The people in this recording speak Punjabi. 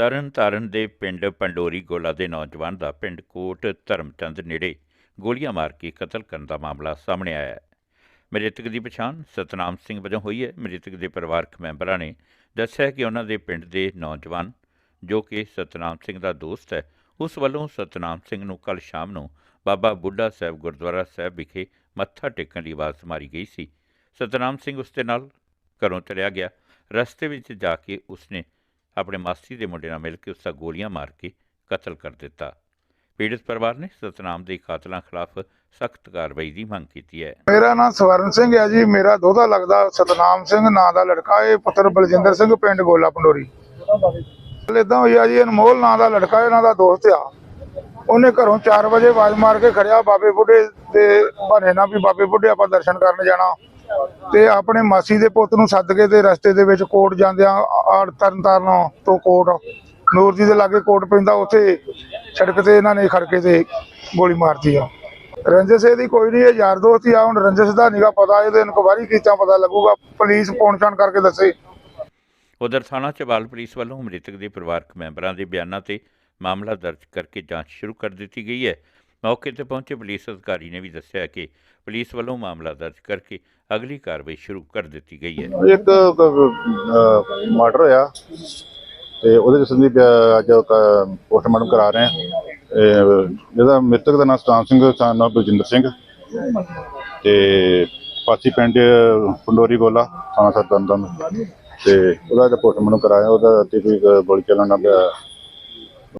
ਤਰਨ ਤਾਰਨ ਦੇ ਪਿੰਡ ਪੰਡੋਰੀ ਗੋਲਾ ਦੇ ਨੌਜਵਾਨ ਦਾ ਪਿੰਡ ਕੋਟ ਧਰਮਚੰਦ ਨੇੜੇ ਗੋਲੀਆਂ ਮਾਰ ਕੇ ਕਤਲ ਕਰਨ ਦਾ ਮਾਮਲਾ ਸਾਹਮਣੇ ਆਇਆ ਹੈ। ਮ੍ਰਿਤਕ ਦੀ ਪਛਾਣ ਸਤਨਾਮ ਸਿੰਘ ਵਜੋਂ ਹੋਈ ਹੈ। ਮ੍ਰਿਤਕ ਦੇ ਪਰਿਵਾਰਕ ਮੈਂਬਰਾਂ ਨੇ ਦੱਸਿਆ ਕਿ ਉਹਨਾਂ ਦੇ ਪਿੰਡ ਦੇ ਨੌਜਵਾਨ, ਜੋ ਕਿ ਸਤਨਾਮ ਸਿੰਘ ਦਾ ਦੋਸਤ ਹੈ, ਉਸ ਵੱਲੋਂ ਸਤਨਾਮ ਸਿੰਘ ਨੂੰ ਕੱਲ ਸ਼ਾਮ ਨੂੰ ਬਾਬਾ ਬੁੱਢਾ ਸਾਹਿਬ ਗੁਰਦੁਆਰਾ ਸਾਹਿਬ ਵਿਖੇ ਮੱਥਾ ਟੇਕਣ ਦੀ ਆਵਾਜ਼ ਮਾਰੀ ਗਈ ਸੀ। ਸਤਨਾਮ ਸਿੰਘ ਉਸ ਦੇ ਨਾਲ ਘਰੋਂ ਚਲਿਆ ਗਿਆ। ਰਸਤੇ ਵਿੱਚ ਜਾ ਕੇ ਉਸਨੇ ਆਪਣੇ ਮਾਸੀ ਦੇ ਮੁੰਡੇ ਨਾਲ ਮਿਲ ਕੇ ਉਸ ਦਾ ਗੋਲੀਆਂ ਮਾਰ ਕੇ ਕਤਲ ਕਰ ਦਿੱਤਾ। ਪੀੜਤ ਪਰਿਵਾਰ ਨੇ ਸਤਨਾਮ ਦੇ ਕਾਤਲਾਂ ਖਿਲਾਫ ਸਖਤ ਕਾਰਵਾਈ ਦੀ ਮੰਗ ਕੀਤੀ ਹੈ। ਮੇਰਾ ਨਾਮ ਸਵਰਨ ਸਿੰਘ ਹੈ ਜੀ। ਮੇਰਾ ਦੋਹਤਾ ਲੱਗਦਾ ਸਤਨਾਮ ਸਿੰਘ, ਨਾਂ ਦਾ ਲੜਕਾ, ਇਹ ਪੁੱਤਰ ਬਲਜਿੰਦਰ ਸਿੰਘ, ਪਿੰਡ ਗੋਲਾ ਪੰਡੋਰੀ। ਇਦਾਂ ਹੋਈ ਜੀ, ਅਨਮੋਲ ਨਾਂ ਦਾ ਲੜਕਾ, ਇਹਨਾਂ ਦਾ ਦੋਸਤ ਆ। ਉਹਨੇ ਘਰੋਂ 4 ਵਜੇ ਆਵਾਜ਼ ਮਾਰ ਕੇ ਖੜਿਆ ਬਾਬੇ ਬੁੱਢੇ ਦੇ ਭਾਣੇ ਨਾਲ ਵੀ ਬਾਬੇ ਬੁੱਢੇ ਆਪਾਂ ਦਰਸ਼ਨ ਕਰਨ ਜਾਣਾ। ਤੇ ਆਪਣੇ ਮਾਸੀ ਦੇ ਪੁੱਤ ਨੂੰ ਸੱਦ ਕੇ ਤੇ ਰਸਤੇ ਦੇ ਵਿੱਚ ਕੋਟ ਜਾਂਦਿਆਂ ਆੜ ਤਰਨ ਤੋਂ ਕੋਟ, ਨੂਰ ਦੇ ਲਾਗੇ ਕੋਟ ਪੈਂਦਾ, ਉੱਥੇ ਸੜਕ ਤੇ ਇਹਨਾਂ ਨੇ ਖੜ ਤੇ ਗੋਲੀ ਮਾਰਤੀ ਆ। ਰੰਜਸ ਇਹਦੀ ਕੋਈ ਨਹੀਂ, ਇਹ ਯਾਰ ਦੋਸਤ ਹੀ ਆ, ਹੁਣ ਰੰਜਸ ਦਾ ਨਿਗਾ ਪਤਾ, ਇਹਦੇ ਇਨਕੁਆਰੀ ਕੀਤਾ, ਪਤਾ ਲੱਗੂਗਾ, ਪੁਲਿਸ ਪਹੁੰਚਣ ਕਰਕੇ ਦੱਸੇ। ਉਧਰ ਥਾਣਾ ਚਬਾਲ ਪੁਲਿਸ ਵੱਲੋਂ ਮ੍ਰਿਤਕ ਦੇ ਪਰਿਵਾਰਕ ਮੈਂਬਰਾਂ ਦੇ ਬਿਆਨਾਂ ਤੇ ਮਾਮਲਾ ਦਰਜ ਕਰਕੇ ਜਾਂਚ ਸ਼ੁਰੂ ਕਰ ਦਿੱਤੀ ਗਈ ਹੈ। ਮੌਕੇ ਤੇ ਪਹੁੰਚੇ ਪੁਲਿਸ ਅਧਿਕਾਰੀ ਨੇ ਵੀ ਦੱਸਿਆ ਕਿ ਪੁਲਿਸ ਵੱਲੋਂ ਮਾਮਲਾ ਦਰਜ ਕਰਕੇ ਅਗਲੀ ਕਾਰਵਾਈ ਸ਼ੁਰੂ ਕਰ ਦਿੱਤੀ ਗਈ ਹੈ। ਇੱਕ ਮਰਡਰ ਹੋਇਆ ਤੇ ਉਹਦੇ ਸੰਬੰਧੀ ਬ- ਅੱਜ ਪੋਸਟਮਾਰਟਮ ਕਰਾ ਰਹੇ ਹਾਂ ਜਿਹਦਾ ਮ੍ਰਿਤਕ ਦਾ ਨਾਮ ਸਤਾਨ ਸਿੰਘ ਦਾ ਨਾਮ ਬਲਜਿੰਦਰ ਸਿੰਘ। ਤੇ ਪਾਸੀ ਪਿੰਡ ਪੰਡੋਰੀ ਗੋਲਾ, ਥਾਣਾ ਸਰ ਦੰਦਨ ਤੇ ਉਹਦਾ ਪੋਸਟਮਾਰਟਮ ਕਰਾਇਆ, ਉਹਦਾ ਤੇ ਕੋਈ ਗੋਲੀ ਚੱਲਣ ਨਾਲ